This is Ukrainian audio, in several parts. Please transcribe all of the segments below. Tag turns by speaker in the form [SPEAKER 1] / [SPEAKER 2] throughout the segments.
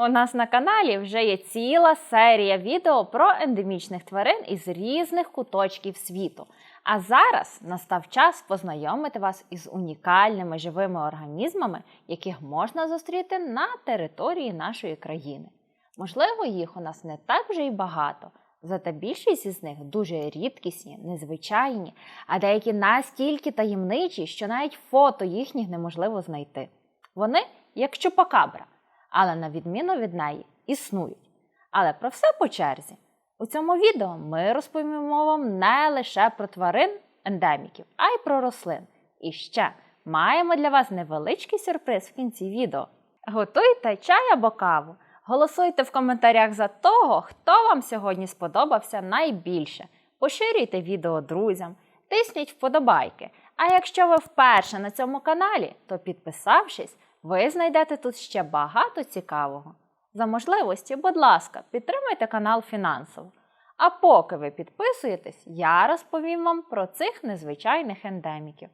[SPEAKER 1] У нас на каналі вже є ціла серія відео про ендемічних тварин із різних куточків світу. А зараз настав час познайомити вас із унікальними живими організмами, яких можна зустріти на території нашої країни. Можливо, їх у нас не так вже й багато, зате більшість із них дуже рідкісні, незвичайні, а деякі настільки таємничі, що навіть фото їхніх неможливо знайти. Вони як чупакабра, але на відміну від неї існують. Але про все по черзі. У цьому відео ми розповімо вам не лише про тварин ендеміків, а й про рослин. І ще маємо для вас невеличкий сюрприз в кінці відео. Готуйте чай або каву. Голосуйте в коментарях за того, хто вам сьогодні сподобався найбільше. Поширюйте відео друзям, тисніть вподобайки. А якщо ви вперше на цьому каналі, то підписавшись, ви знайдете тут ще багато цікавого. За можливості, будь ласка, підтримайте канал фінансово. А поки ви підписуєтесь, я розповім вам про цих незвичайних ендеміків.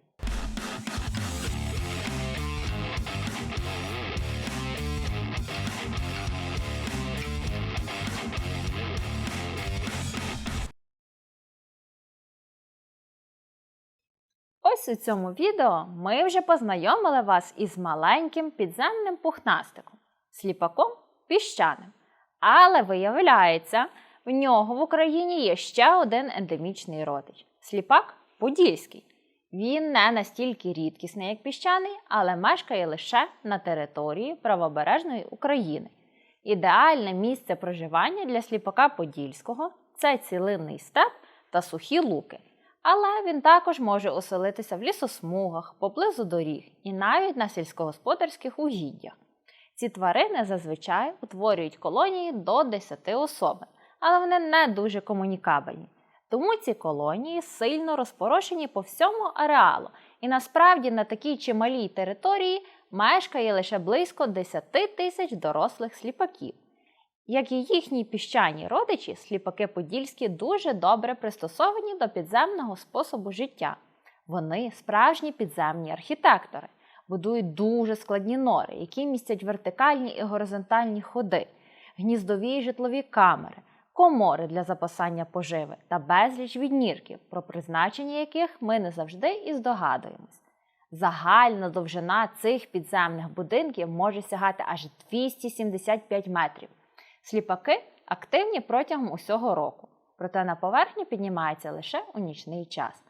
[SPEAKER 1] Ось у цьому відео ми вже познайомили вас із маленьким підземним пухнастиком, сліпаком піщаним. Але виявляється, в нього в Україні є ще один ендемічний родич сліпак подільський. Він не настільки рідкісний, як піщаний, але мешкає лише на території правобережної України. Ідеальне місце проживання для сліпака подільського це цілинний степ та сухі луки. Але він також може оселитися в лісосмугах, поблизу доріг і навіть на сільськогосподарських угіддях. Ці тварини зазвичай утворюють колонії до 10 особин, але вони не дуже комунікабельні. Тому ці колонії сильно розпорошені по всьому ареалу, і насправді на такій чималій території мешкає лише близько 10 тисяч дорослих сліпаків. Як і їхні піщані родичі, сліпаки подільські дуже добре пристосовані до підземного способу життя. Вони справжні підземні архітектори, будують дуже складні нори, які містять вертикальні і горизонтальні ходи, гніздові і житлові камери, комори для запасання поживи та безліч віднірків, про призначення яких ми не завжди і здогадуємось. Загальна довжина цих підземних будинків може сягати аж 275 метрів. Сліпаки активні протягом усього року, проте на поверхню піднімаються лише у нічний час.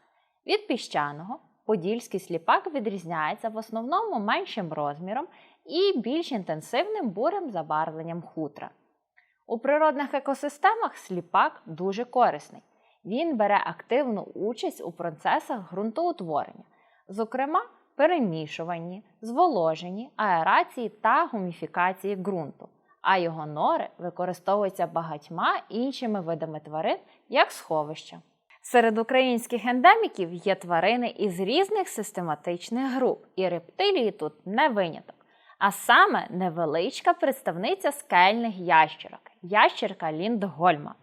[SPEAKER 1] Від піщаного подільський сліпак відрізняється в основному меншим розміром і більш інтенсивним бурим забарвленням хутра. У природних екосистемах сліпак дуже корисний. Він бере активну участь у процесах ґрунтоутворення, зокрема перемішуванні, зволоженні, аерації та гуміфікації ґрунту а його нори використовуються багатьма іншими видами тварин як сховища. Серед українських ендеміків є тварини із різних систематичних груп, і рептилії тут не виняток. А саме невеличка представниця скельних ящерок ящерка Ліндгольма.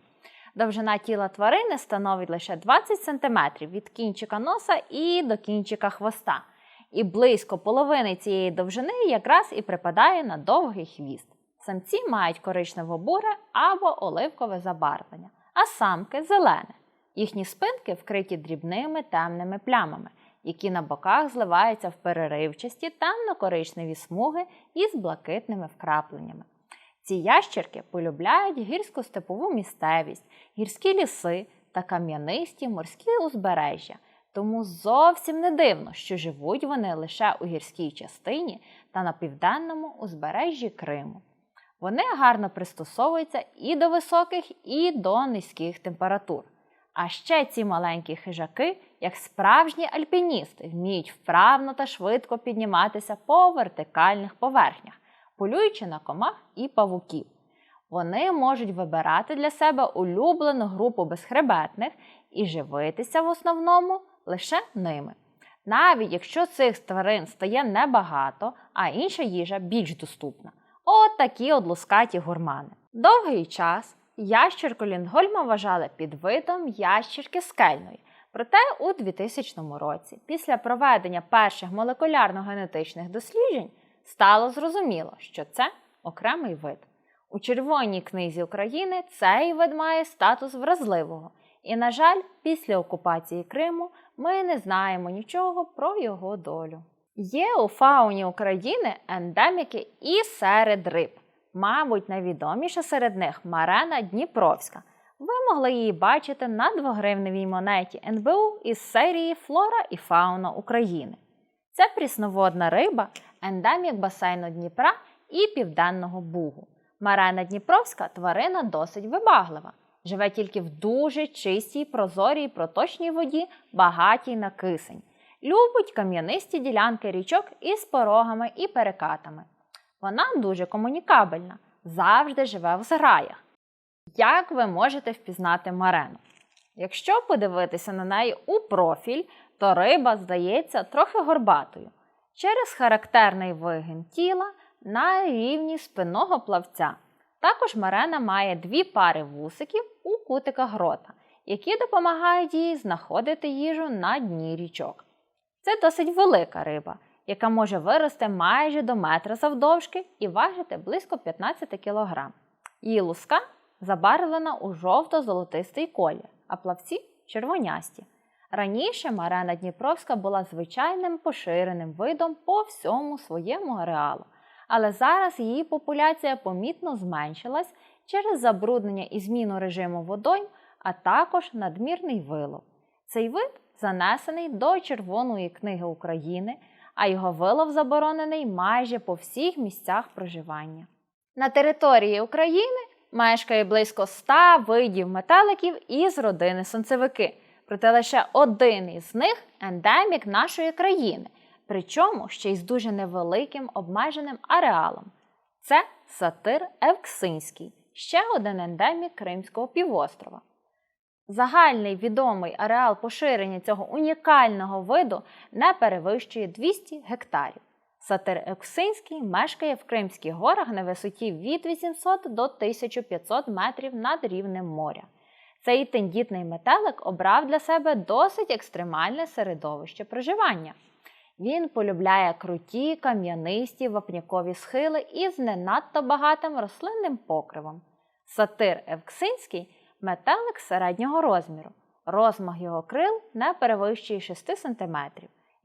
[SPEAKER 1] Довжина тіла тварини становить лише 20 см від кінчика носа і до кінчика хвоста. І близько половини цієї довжини якраз і припадає на довгий хвіст. Самці мають коричнево-буре або оливкове забарвлення, а самки зелене. Їхні спинки вкриті дрібними темними плямами, які на боках зливаються в переривчасті темно-коричневі смуги із блакитними вкрапленнями. Ці ящерки полюбляють гірську степову місцевість, гірські ліси та кам'янисті морські узбережжя, тому зовсім не дивно, що живуть вони лише у гірській частині та на південному узбережжі Криму. Вони гарно пристосовуються і до високих, і до низьких температур. А ще ці маленькі хижаки, як справжні альпіністи, вміють вправно та швидко підніматися по вертикальних поверхнях, полюючи на комах і павуків. Вони можуть вибирати для себе улюблену групу безхребетних і живитися в основному лише ними. Навіть якщо цих тварин стає небагато, а інша їжа більш доступна. От такі от лускаті гурмани. Довгий час ящерку Лінгольма вважали підвидом ящерки скельної. Проте у 2000 році, після проведення перших молекулярно-генетичних досліджень, стало зрозуміло, що це окремий вид. У Червоній книзі України цей вид має статус вразливого. І, на жаль, після окупації Криму ми не знаємо нічого про його долю. Є у фауні України ендеміки і серед риб. Мабуть, найвідоміша серед них Марена Дніпровська. Ви могли її бачити на 2-гривневій монеті НБУ із серії Флора і Фауна України. Це прісноводна риба, ендемік басейну Дніпра і Південного Бугу. Марена Дніпровська тварина досить вибаглива. Живе тільки в дуже чистій, прозорій, проточній воді, багатій на кисень. Любить кам'янисті ділянки річок із порогами і перекатами. Вона дуже комунікабельна, завжди живе в зграях. Як ви можете впізнати марену? Якщо подивитися на неї у профіль, то риба здається трохи горбатою через характерний вигин тіла на рівні спинного плавця. Також марена має дві пари вусиків у кутиках рота, які допомагають їй знаходити їжу на дні річок. Це досить велика риба, яка може вирости майже до метра завдовжки і важити близько 15 кг. Її луска забарвлена у жовто-золотистий колір, а плавці червонясті. Раніше Марена Дніпровська була звичайним поширеним видом по всьому своєму ареалу, але зараз її популяція помітно зменшилась через забруднення і зміну режиму водойм, а також надмірний вилов. Цей вид занесений до Червоної книги України, а його вилов заборонений майже по всіх місцях проживання. На території України мешкає близько 100 видів метеликів із родини сонцевики, проте лише один із них ендемік нашої країни, причому ще й з дуже невеликим обмеженим ареалом. Це сатир Евксинський, ще один ендемік Кримського півострова. Загальний відомий ареал поширення цього унікального виду не перевищує 200 гектарів. Сатир Евксинський мешкає в Кримських горах на висоті від 800 до 1500 метрів над рівнем моря. Цей тендітний метелик обрав для себе досить екстремальне середовище проживання. Він полюбляє круті, кам'янисті вапнякові схили із не надто багатим рослинним покривом. Сатир Евксинський метелик середнього розміру. Розмах його крил не перевищує 6 см.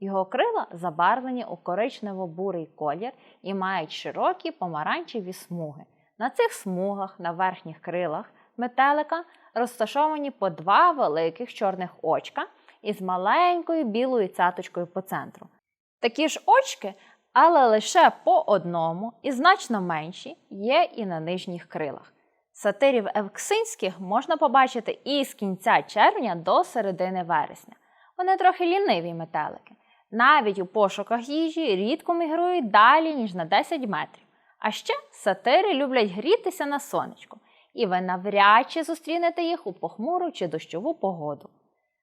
[SPEAKER 1] Його крила забарвлені у коричнево-бурий колір і мають широкі помаранчеві смуги. На цих смугах на верхніх крилах метелика розташовані по два великих чорних очка із маленькою білою цяточкою по центру. Такі ж очки, але лише по одному і значно менші, є і на нижніх крилах. Сатирів евксинських можна побачити і з кінця червня до середини вересня. Вони трохи ліниві метелики. Навіть у пошуках їжі рідко мігрують далі, ніж на 10 метрів. А ще сатири люблять грітися на сонечку, і ви навряд чи зустрінете їх у похмуру чи дощову погоду.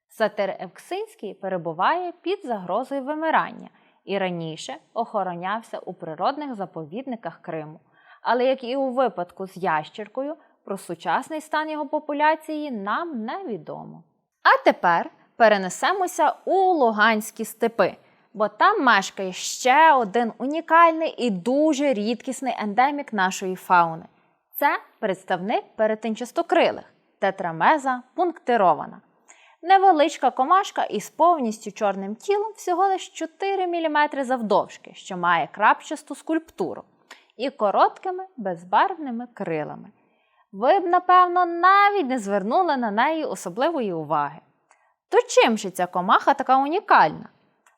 [SPEAKER 1] Сатир Евксинський перебуває під загрозою вимирання і раніше охоронявся у природних заповідниках Криму. Але як і у випадку з ящіркою, про сучасний стан його популяції нам невідомо. А тепер перенесемося у Луганські степи, бо там мешкає ще один унікальний і дуже рідкісний ендемік нашої фауни. Це представник перетинчастокрилих тетрамеза пунктирована. Невеличка комашка із повністю чорним тілом всього лиш 4 мм завдовжки, що має крапчасту скульптуру, і короткими безбарвними крилами. Ви б, напевно, навіть не звернули на неї особливої уваги. То чим же ця комаха така унікальна?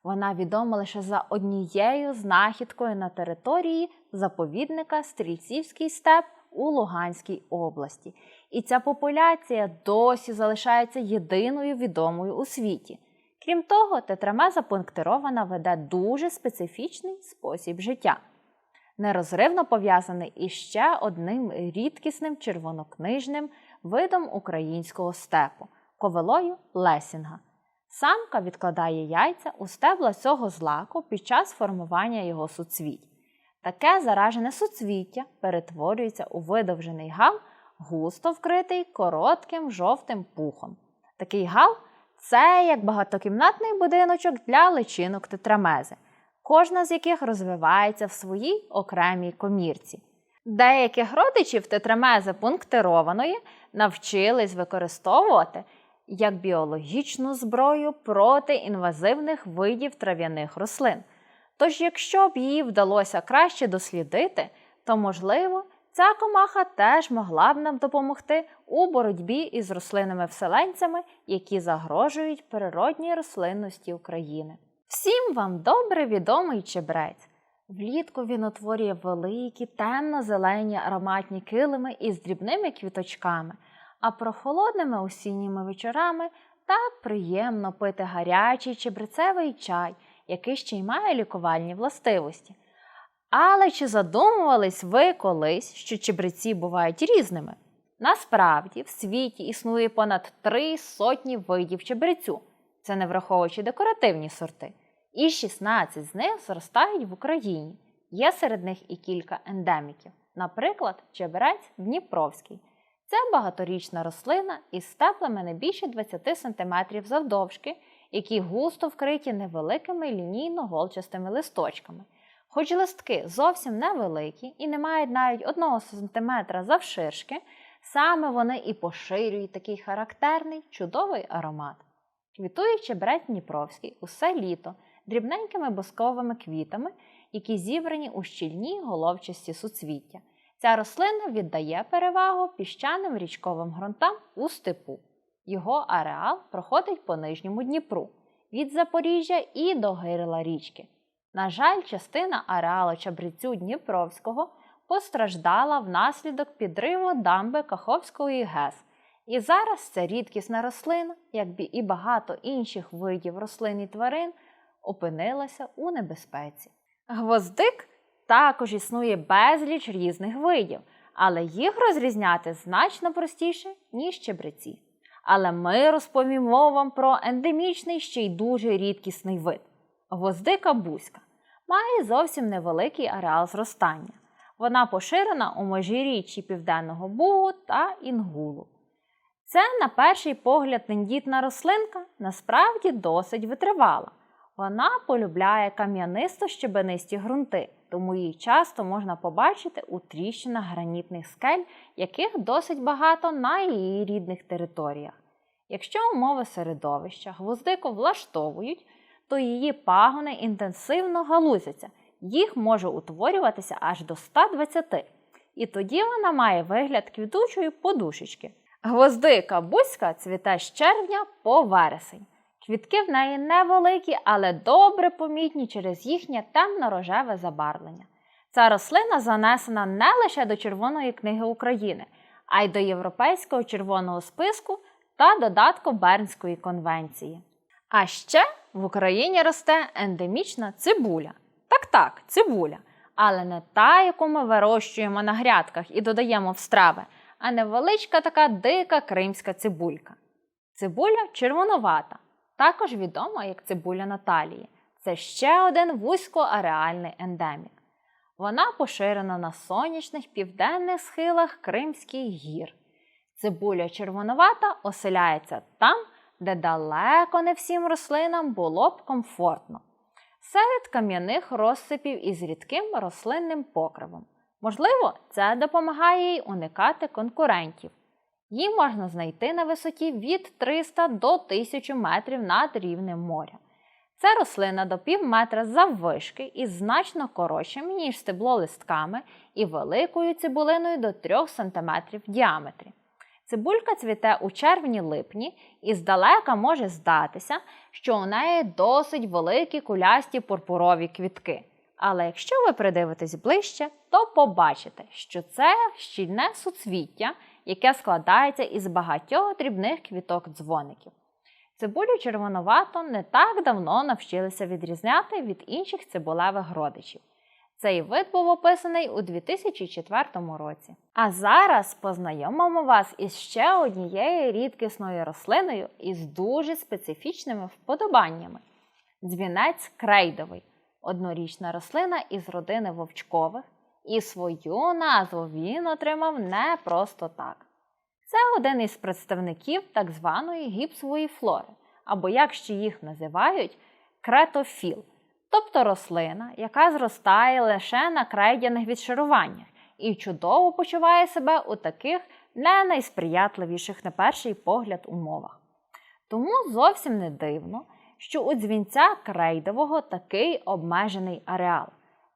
[SPEAKER 1] Вона відома лише за однією знахідкою на території заповідника Стрільцівський степ у Луганській області. І ця популяція досі залишається єдиною відомою у світі. Крім того, тетрамеза пунктирована веде дуже специфічний спосіб життя. Нерозривно пов'язаний із ще одним рідкісним червонокнижним видом українського степу ковилою лесінга. Самка відкладає яйця у стебла цього злаку під час формування його суцвіть. Таке заражене суцвіття перетворюється у видовжений гал, густо вкритий коротким жовтим пухом. Такий гал це як багатокімнатний будиночок для личинок тетрамези, кожна з яких розвивається в своїй окремій комірці. Деяких родичів тетрамези пунктированої навчились використовувати як біологічну зброю проти інвазивних видів трав'яних рослин. Тож, якщо б її вдалося краще дослідити, то, можливо, ця комаха теж могла б нам допомогти у боротьбі із рослинами-вселенцями, які загрожують природній рослинності України. Всім вам добре відомий чебрець. Влітку він утворює великі темно-зелені ароматні килими із дрібними квіточками, а прохолодними осінніми вечорами так приємно пити гарячий чебрецевий чай, який ще й має лікувальні властивості. Але чи задумувались ви колись, що чебреці бувають різними? Насправді, в світі існує понад три сотні видів чебрецю, це не враховуючи декоративні сорти, і 16 з них зростають в Україні. Є серед них і кілька ендеміків, наприклад, чебрець Дніпровський. Це багаторічна рослина із степлами не більше 20 см завдовжки, які густо вкриті невеликими лінійно-голчастими листочками. Хоч листки зовсім невеликі і не мають навіть 1 см завширшки, саме вони і поширюють такий характерний чудовий аромат. Квітує чебрець Дніпровський усе літо дрібненькими босковими квітами, які зібрані у щільні головчасті суцвіття. Ця рослина віддає перевагу піщаним річковим ґрунтам у степу. Його ареал проходить по нижньому Дніпру від Запоріжжя і до гирла річки. На жаль, частина ареалу чабрицю Дніпровського постраждала внаслідок підриву дамби Каховської ГЕС. І зараз ця рідкісна рослина, як і багато інших видів рослин і тварин, опинилася у небезпеці. Гвоздик також існує безліч різних видів, але їх розрізняти значно простіше, ніж чебреці. Але ми розповімо вам про ендемічний ще й дуже рідкісний вид гвоздика бузька. Має зовсім невеликий ареал зростання. Вона поширена у межиріччі Південного Бугу та Інгулу. Це, на перший погляд, тендітна рослинка насправді досить витривала. Вона полюбляє кам'янисто-щебенисті ґрунти, тому її часто можна побачити у тріщинах гранітних скель, яких досить багато на її рідних територіях. Якщо умови середовища гвоздику влаштовують, то її пагони інтенсивно галузяться, їх може утворюватися аж до 120. І тоді вона має вигляд квітучої подушечки. Гвоздика бузька цвіте з червня по вересень. Квітки в неї невеликі, але добре помітні через їхнє темно-рожеве забарвлення. Ця рослина занесена не лише до Червоної книги України, а й до Європейського червоного списку та додатку Бернської конвенції. А ще в Україні росте ендемічна цибуля. Так так, цибуля. Але не та, яку ми вирощуємо на грядках і додаємо в страви, а невеличка така дика кримська цибулька. Цибуля червоновата, також відома як цибуля Наталії. Це ще один вузькоареальний ендемік. Вона поширена на сонячних південних схилах Кримських гір. Цибуля червоновата оселяється там, де далеко не всім рослинам було б комфортно. Серед кам'яних розсипів із рідким рослинним покривом. Можливо, це допомагає їй уникати конкурентів. Її можна знайти на висоті від 300 до 1000 метрів над рівнем моря. Це рослина до пів метра заввишки із значно коротшими, ніж стебло листками і великою цибулиною до 3 см в діаметрі. Цибулька цвіте у червні-липні і здалека може здатися, що у неї досить великі кулясті пурпурові квітки. Але якщо ви придивитесь ближче, то побачите, що це щільне суцвіття, яке складається із багатьох дрібних квіток дзвоників. Цибулю червонувато не так давно навчилися відрізняти від інших цибулевих родичів. Цей вид був описаний у 2004 році. А зараз познайомимо вас із ще однією рідкісною рослиною із дуже специфічними вподобаннями. Дзвінець крейдовий однорічна рослина із родини вовчкових, і свою назву він отримав не просто так. Це один із представників так званої гіпсової флори, або як ще їх називають, кретофіл, тобто рослина, яка зростає лише на крейдяних відшаруваннях і чудово почуває себе у таких не найсприятливіших на перший погляд умовах. Тому зовсім не дивно, що у дзвінця крейдового такий обмежений ареал.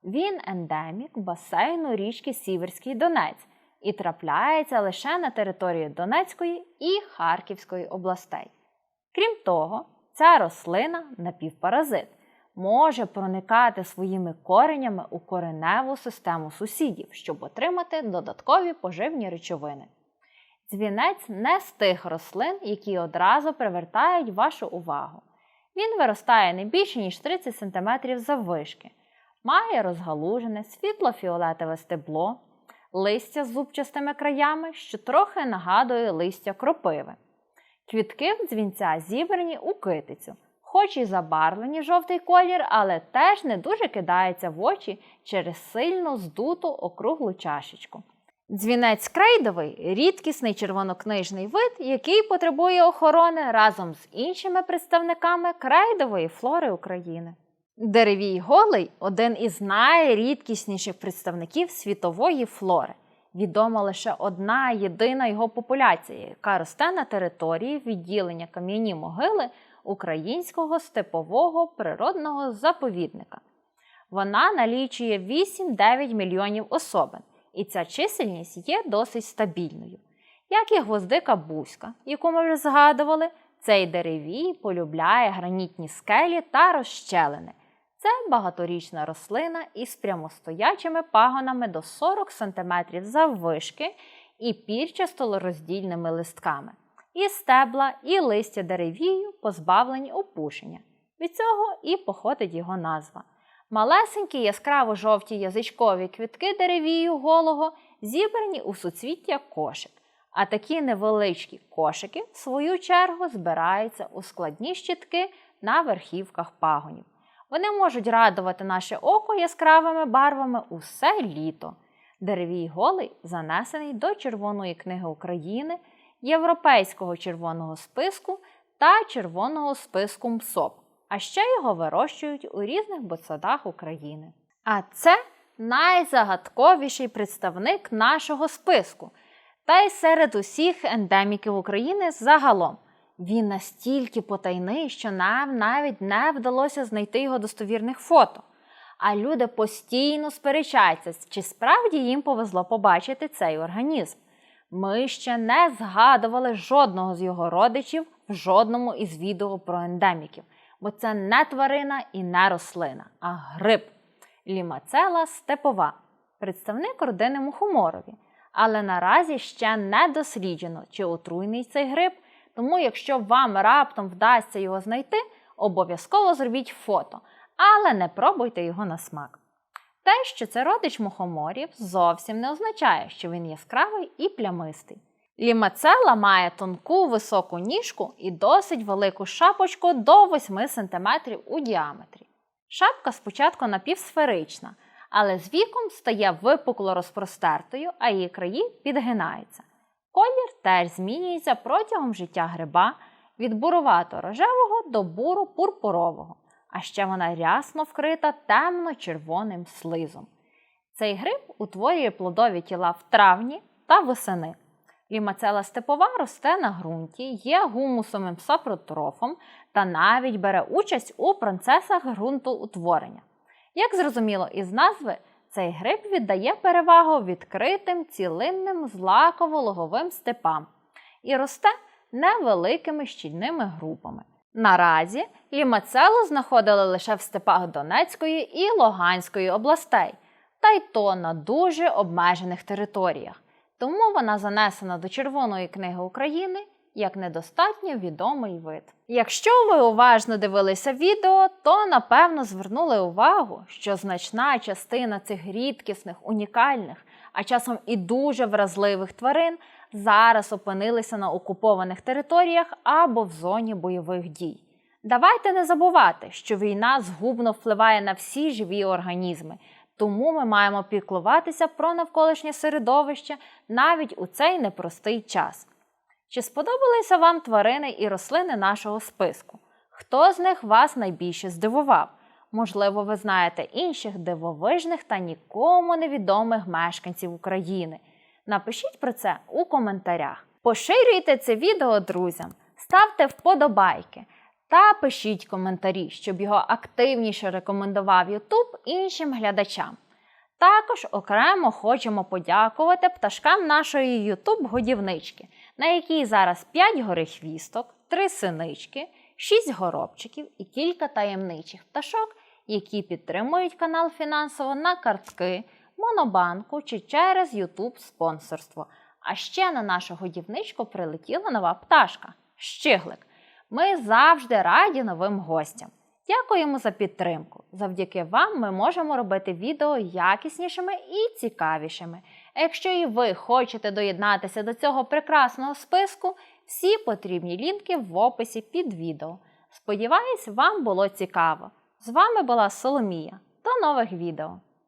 [SPEAKER 1] Він ендемік басейну річки Сіверський Донець і трапляється лише на території Донецької і Харківської областей. Крім того, ця рослина напівпаразит може проникати своїми коренями у кореневу систему сусідів, щоб отримати додаткові поживні речовини. Дзвінець не з тих рослин, які одразу привертають вашу увагу. Він виростає не більше, ніж 30 см заввишки, має розгалужене світло-фіолетове стебло, листя з зубчастими краями, що трохи нагадує листя кропиви. Квітки в дзвінця зібрані у китицю, хоч і забарвлені жовтий колір, але теж не дуже кидаються в очі через сильно здуту округлу чашечку. Дзвінець крейдовий рідкісний червонокнижний вид, який потребує охорони разом з іншими представниками крейдової флори України. Деревій голий один із найрідкісніших представників світової флори. Відома лише одна єдина його популяція, яка росте на території відділення кам'яні могили Українського степового природного заповідника. Вона налічує 8-9 мільйонів особин, і ця чисельність є досить стабільною. Як і гвоздика бузька, яку ми вже згадували, цей деревій полюбляє гранітні скелі та розщелини. Це багаторічна рослина із прямостоячими пагонами до 40 см заввишки і пірчасто-роздільними листками. І стебла, і листя деревію позбавлені опушення. Від цього і походить його назва. Малесенькі яскраво жовті язичкові квітки деревію голого зібрані у суцвіття кошик. А такі невеличкі кошики, в свою чергу, збираються у складні щитки на верхівках пагонів. Вони можуть радувати наше око яскравими барвами усе літо. Деревій голий занесений до Червоної книги України, Європейського червоного списку та Червоного списку МСОП, а ще його вирощують у різних ботсадах України. А це найзагадковіший представник нашого списку, та й серед усіх ендеміків України загалом. Він настільки потайний, що нам навіть не вдалося знайти його достовірних фото. А люди постійно сперечаються, чи справді їм повезло побачити цей організм. Ми ще не згадували жодного з його родичів в жодному із відео про ендеміків, бо це не тварина і не рослина, а гриб. Лімацела степова, представник родини мухоморові. Але наразі ще не досліджено, чи отруйний цей гриб. Тому, якщо вам раптом вдасться його знайти, обов'язково зробіть фото, але не пробуйте його на смак. Те, що це родич мухоморів, зовсім не означає, що він яскравий і плямистий. Лімацела має тонку високу ніжку і досить велику шапочку до 8 см у діаметрі. Шапка спочатку напівсферична, але з віком стає випукло розпростертою, а її краї підгинаються. Колір теж змінюється протягом життя гриба від бурувато-рожевого до буру-пурпурового, а ще вона рясно вкрита темно-червоним слизом. Цей гриб утворює плодові тіла в травні та восени. Лімацела степова росте на ґрунті, є гумусовим сапротрофом та навіть бере участь у процесах ґрунтоутворення. Як зрозуміло із назви, цей гриб віддає перевагу відкритим цілинним злаково-логовим степам і росте невеликими щільними групами. Наразі лімацелу знаходили лише в степах Донецької і Луганської областей, та й то на дуже обмежених територіях. Тому вона занесена до Червоної книги України як недостатньо відомий вид. Якщо ви уважно дивилися відео, то напевно звернули увагу, що значна частина цих рідкісних, унікальних, а часом і дуже вразливих тварин зараз опинилися на окупованих територіях або в зоні бойових дій. Давайте не забувати, що війна згубно впливає на всі живі організми, тому ми маємо піклуватися про навколишнє середовище навіть у цей непростий час. Чи сподобалися вам тварини і рослини нашого списку? Хто з них вас найбільше здивував? Можливо, ви знаєте інших дивовижних та нікому невідомих мешканців України. Напишіть про це у коментарях. Поширюйте це відео друзям, ставте вподобайки та пишіть коментарі, щоб його активніше рекомендував YouTube іншим глядачам. Також окремо хочемо подякувати пташкам нашої YouTube годівнички, на якій зараз 5 горихвісток, 3 синички, 6 горобчиків і кілька таємничих пташок, які підтримують канал фінансово на картки, монобанку чи через YouTube спонсорство. А ще на нашу годівничку прилетіла нова пташка щиглик. Ми завжди раді новим гостям. Дякуємо за підтримку. Завдяки вам ми можемо робити відео якіснішими і цікавішими. Якщо і ви хочете доєднатися до цього прекрасного списку, всі потрібні лінки в описі під відео. Сподіваюсь, вам було цікаво. З вами була Соломія. До нових відео!